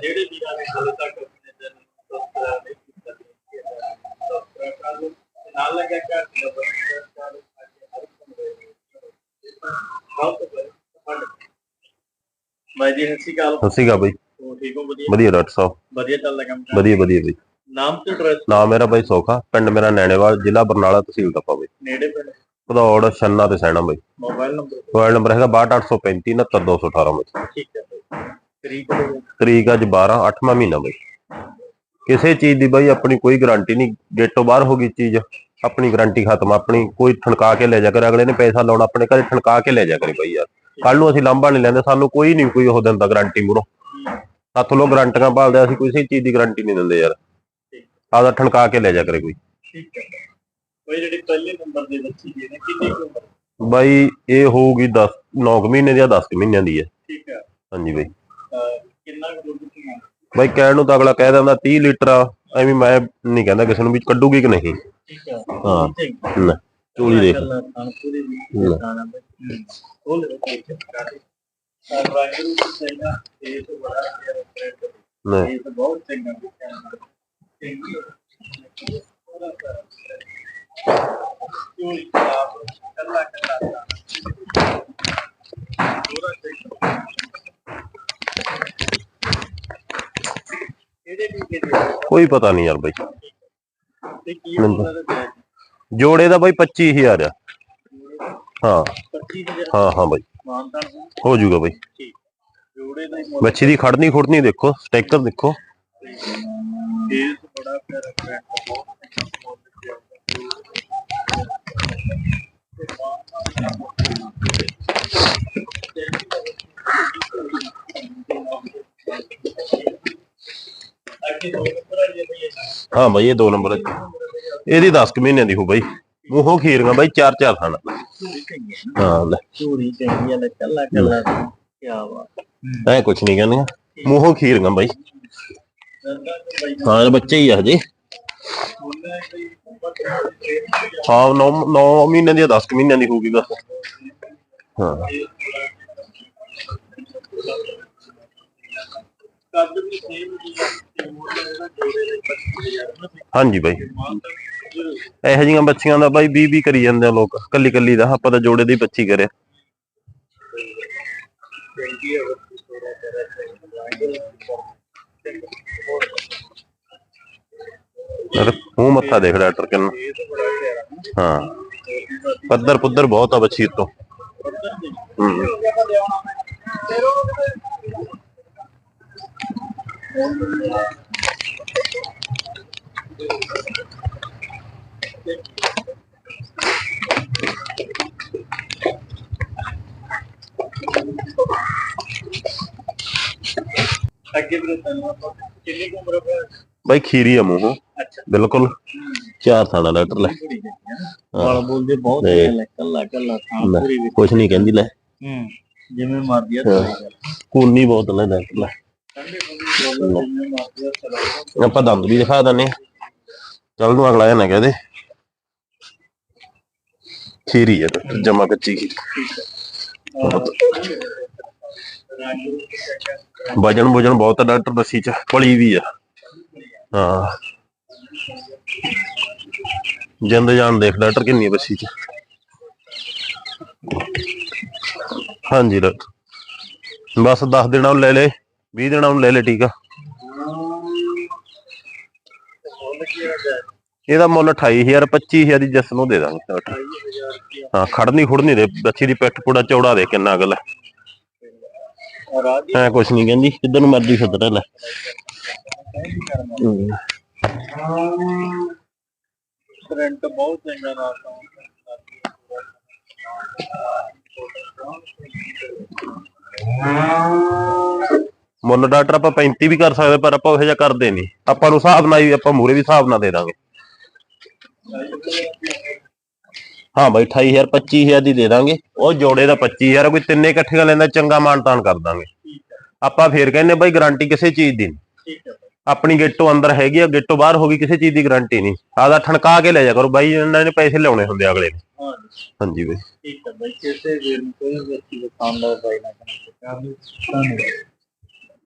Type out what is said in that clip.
ਜਿਹੜੇ ਵੀਰਾਂ ਨੇ ਹਾਲੇ ਤੱਕ ਆਪਣੇ ਚੈਨਲ ਨੂੰ ਸਬਸਕ੍ਰਾਈਬ ਨਹੀਂ ਕੀਤਾ ਸਬਸਕ੍ਰਾਈਬ ਕਰ ਲਓ ਤੇ ਨਾਲ ਲੱਗਿਆ ਘਰ ਦੀ ਸਬਸਕ੍ਰਾਈਬ ਕਰ ਲਓ ਤਾਂ ਕਿ ਹਰ ਇੱਕ ਨੂੰ ਬਹੁਤ ਬਹੁਤ ਬਾਈ ਜੀ ਠੀਕ ਹੋ? ਵਧੀਆ? ਵਧੀਆ ਡਾਕਟਰ ਸਾਹਿਬ। ਵਧੀਆ ਚੱਲਦਾ ਕੰਮ ਵਧੀਆ ਵਧੀਆ ਬਾਈ। ਨਾਮ ਤੇ ਐਡਰੈਸ ਨਾਮ ਮੇਰਾ ਬਾਈ ਸੋਖਾ ਪਿੰਡ ਮੇਰਾ ਨੈਣੇਵਾਲ ਜ਼ਿਲ੍ਹਾ ਬਰਨਾਲਾ ਤਹਿਸੀਲ ਟੱਪਾ ਬਾਈ। ਨੇੜੇ ਪਿੰਡ? ਭਦੌੜ ਛੰਨਾ ਤੇ ਸੈਣਾ ਬਾਈ। Mobile number? ਮੋਬਾਈਲ ਨੰਬਰ ਹੈਗਾ 62835 69218 ਬਾਈ। ਠੀਕ ਹੈ ਬਾਈ। ਤਰੀਕ ਅੱਜ 12 8ਵਾਂ ਮਹੀਨਾ ਬਾਈ। ਕਿਸੇ ਚੀਜ਼ ਦੀ ਬਾਈ ਆਪਣੀ ਕੋਈ ਗਾਰੰਟੀ ਨਹੀਂ ਗੇਟੋਂ ਬਾਹਰ ਹੋ ਗਈ ਚੀਜ਼। ਆਪਣੀ ਗਾਰੰਟੀ ਖਤਮ ਆਪਣੀ ਕੋਈ ਠਣਕਾ ਕੇ ਲੈ ਜਾ ਕਰ ਅਗਲੇ ਨੇ ਪੈਸਾ ਲਾਉਣਾ ਆਪਣੇ ਘਰੇ ਠਣਕਾ ਕੇ ਲੈ ਜਾ ਕਰੇ ਬਾਈ ਯਾਰ। ਕੱਲ ਨੂੰ ਅਸੀਂ ਲਾਂਭਾ ਨਹੀਂ ਲੈਂਦੇ ਸਾਨੂੰ ਕੋਈ ਨਹੀਂ ਕੋਈ ਉਹ ਦਿੰਦਾ ਗਾਰੰਟੀ ਮੂਰੋਂ ਹੱਥ ਲੋ ਗਾਰੰਟੀਆਂ ਭਾਲਦੇ ਅਸੀਂ ਕਿਸੇ ਚੀਜ਼ ਦੀ ਗਾਰੰਟੀ ਨਹੀਂ ਦਿੰਦੇ ਯਾਰ। ਆਦਾ ਠਣਕਾ ਕੇ ਲੈ ਜਾ ਕਰੇ ਕੋਈ। ਠੀਕ ਹੈ। ਬਾਈ ਜਿਹੜੀ ਪਹਿਲੇ ਨੰਬਰ ਦੇ ਬੱਚੀ ਜੀ ਨੇ ਕਿੰਨੀ ਉਮਰ? ਬਾਈ ਇਹ ਹੋਊਗੀ 10 9 ਮਹੀਨੇ ਦੀ ਜਾਂ 10 ਮਹੀਨਿਆਂ ਦੀ ਹੈ ਠੀਕ ਹੈ। ਹਾਂਜੀ ਬਾਈ। ਕਿੰਨਾ ਕੁ ਬਾਈ ਕਹਿਣ ਨੂੰ ਤਾਂ ਅਗਲਾ ਕਹਿ ਦਿੰਦਾ 30 ਲੀਟਰ ਆ, ਐਵੇਂ ਮੈਂ ਨਹੀਂ ਕਹਿੰਦਾ ਕਿਸੇ ਨੂੰ ਵੀ ਕੱਢੂਗੀ ਕਿ ਨਹੀਂ ਠੀਕ ਹੈ ਹਾਂ। ਠੀਕ ਚੋਲੀ ਦੇਖ ਅੱਲਾ ਦੀ ਲੈ। ਬਈ ਉਹ ਲੈ ਕੇ ਚੱਕਾਰੇ ਆ ਇਹ ਤੋਂ ਬੜਾ ਪਿਆਰਾ ਇਹ ਤਾਂ ਬਹੁਤ ਚੰਗਾ ਵਿਚਾਰ ਕੱਲਾ ਕੱਲਾ ਥੋੜਾ ਚੰਗਾ ਇਹਦੇ ਵੀ ਕਿਹਦੇ ਕੋਈ ਪਤਾ ਨਹੀਂ ਯਾਰ ਬਾਈ। ਤੇ ਕੀ ਜੋੜੇ ਦਾ ਬਾਈ 25000 ਆ। ਹਾਂ। 25000 ਹਾਂ ਹਾਂ ਬਾਈ। ਮਾਨਤਾਨ ਹੋ ਜਾਊਗਾ ਬਾਈ। ਠੀਕ। ਜੋੜੇ ਦਾ ਹੀ ਮੁੱਲ। ਮੱਛੀ ਦੀ ਖੜਨੀ ਖੁੜਨੀ ਦੇਖੋ ਸਟੈਕਰ ਦੇਖੋ। ਫੇਸ ਬੜਾ ਪਿਆਰਾ ਬਹੁਤ ਚੰਗਾ ਮੁੱਲ ਪਿਆ ਅੱਗੇ ਦੋ ਨੰਬਰ ਆ ਜੇ ਭਈ ਹਾਂ ਬਾਈ ਇਹ 2 ਨੰਬਰ। ਇਹਦੀ 10 ਕੁ ਮਹੀਨਿਆਂ ਦੀ ਹੋ ਬਾਈ। ਮੂੰਹੋਂ ਖੀਰੀਆਂ ਬਾਈ ਚਾਰ ਚਾਰ ਚੰਗੀ ਹੈ ਲੈ। ਚੋਰੀ ਚੰਗੀ ਹੈ ਕੱਲਾ ਕੱਲਾ। ਕੀ ਬਾਤ। ਐ ਕੁਛ ਨਹੀਂ ਕਹਿੰਦੀਆਂ। ਮੂੰਹੋਂ ਖੀਰੀਆਂ ਬਾਈ। ਹਾਂ ਬੱਚੇ ਹੀ ਆ ਹਜੇ। ਹਾਂ 9 9 ਮਹੀਨਿਆਂ ਦੀ 10 ਮਹੀਨਿਆਂ ਦੀ ਹੋਊਗੀ ਬਸ। ਹਾਂ ਕੱਦ ਵੀ ਸੇਮ ਹੀ ਹੈ ਤੇ ਮੁੰਡਾ ਇਹਦਾ ਜੋੜੇ ਦੇ 25000 ਨਾ ਹਾਂਜੀ ਬਾਈ। ਇਹੋ ਜਿਹੀਆਂ ਬੱਚੀਆਂ ਦਾ ਬਾਈ 20 20 ਕਰੀ ਜਾਂਦੇ ਆ ਲੋਕ ਕੱਲੀ ਕੱਲੀ ਦਾ ਆਪਾਂ ਤਾਂ ਜੋੜੇ ਦੀ ਬੱਚੀ ਕਰਿਆ। ਯਾਰ ਮੂੰਹ ਮੱਥਾ ਦੇਖ ਡਾਕਟਰ ਕਿੰਨਾ। ਹਾਂ। ਪੱਧਰ ਪੁੱਧਰ ਬਹੁਤ ਆ ਬੱਚੀ ਤੋਂ। ਹੂੰ। ਅੱਗੇ ਵੀ ਤੈਨੂੰ ਆਪਾਂ ਕਿੰਨੀ ਕੁ ਉਮਰ ਹੈ ਬਾਈ ਖੀਰੀ ਆ ਮੂੰਹੋਂ। ਬਿਲਕੁਲ। ਚਾਰ ਥਾਣਾ ਡਾਕਟਰ ਲੈ। ਵਾਲ ਬੋਲਦੇ ਬਹੁਤ। ਹੈ ਕੱਲਾ ਕੱਲਾ ਥਾਂ ਲੈ, ਪੂਰੀ ਕੁਛ ਨਹੀਂ ਕਹਿੰਦੀ ਲੈ। ਹੂੰ ਜਿਵੇਂ ਮਰਦੀ ਆ। ਕੂਨੀ ਬਹੁਤ ਲੈ ਡਾਕਟਰ ਲੈ। ਆਪਾਂ ਦੰਦ ਵੀ ਦਿਖਾ ਦਿੰਨੇ ਆ। ਚੱਲ ਨੂੰ ਅਗਲਾ ਇਹ ਨਾ ਕਹਦੇ ਖੀਰੀ ਹੈ ਡਾਕਟਰ ਜਮਾ ਕੱਚੀ ਖੀਰੀ। ਵਜਨ ਵਜਨ ਬਹੁਤ ਡਾਕਟਰ ਬੱਸੀ ਚ ਪਲੀ ਵੀ ਆ। ਹਾਂ। ਜਿੰਦ ਜਾਨ ਦੇਖ ਡਾਕਟਰ ਕਿੰਨੀ ਬੱਸੀ ਚ। ਹਾਂਜੀ ਡਾਕਟਰ। ਬਸ 10 ਦਿਨਾਂ ਨੂੰ ਲੈ ਲੈ। 20 ਦਿਨਾਂ ਉਹਨੂੰ ਲੈ ਲੈ ਟੀਕਾ ਇਹਦਾ ਮੁੱਲ 28000 25000 ਦੀ ਜਸ ਨੂੰ ਦੇ ਦਾਂਗੇ ਹਾਂ, ਖੜਨੀ ਖੁੜਨੀ ਦੇ, ਬੱਚੀ ਦੀ ਪਿੱਠ ਪੂੜਾ ਚੌੜਾ ਦੇ, ਕਿੰਨਾ ਅਗਲ ਰਾਜ ਐ ਕੁਛ ਨਹੀਂ ਕਹਿੰਦੀ, ਜਿੱਧਰ ਮਰਜ਼ੀ ਸੱਦਣਾ ਲੈ। ਹੂੰ। ਬਹੁਤ ਚੰਗਾ ਨਾਲ ਮੁੱਲ ਡਾਕਟਰ ਆਪਾਂ 35 ਵੀ ਕਰ ਸਕਦੇ, ਪਰ ਆਪਾਂ ਉਹ ਜਿਹਾ ਕਰਦੇ ਨਹੀਂ। ਆਪਾਂ ਨੂੰ ਹਿਸਾਬ ਨਾਲ ਹੀ, ਆਪਾਂ ਮੂਰੇ ਵੀ ਹਿਸਾਬ ਨਾਲ ਦੇ ਦਾਂਗੇ। ਹਾਂ ਬਾਈ 28000 25000 ਦੀ ਦੇ ਦਾਂਗੇ। ਉਹ ਜੋੜੇ ਦਾ 25000 ਕੋਈ ਤਿੰਨੇ ਇਕੱਠੀਆਂ ਲੈਂਦਾ, ਚੰਗਾ ਮਾਨਤਾਨ ਕਰ ਦਾਂਗੇ। ਆਪਾਂ ਫੇਰ ਕਹਿੰਦੇ ਬਾਈ ਗਾਰੰਟੀ ਕਿਸੇ ਚੀਜ਼ ਦੀ ਨਹੀਂ। ਆਪਣੀ ਗੇਟੋਂ ਅੰਦਰ ਹੈਗੀ ਆ ਗੇਟੋਂ ਬਾਹਰ ਹੋ ਗਈ, ਕਿਸੇ ਚੀਜ਼ ਦੀ ਗਾਰੰਟੀ ਨਹੀਂ। ਆਦਾ ਠਣਕਾ ਕੇ ਲੈ ਜਾ ਕਰੋ ਬਾਈ, ਇਹਨਾਂ ਨੇ ਪੈਸੇ ਲਿਆਉਣੇ ਹੁੰਦੇ ਅਗਲੇ ਨੇ। ਹਾਂਜੀ ਬਾਈ। ਠੀਕ ਹੈ ਭਾਈ ਕਿਸੇ ਵੀਰ ਕੋਈ ਵੀ ਦੁਕਾਨਦਾਰ ਬਾਈ ਨਾ ਕਰਨਾ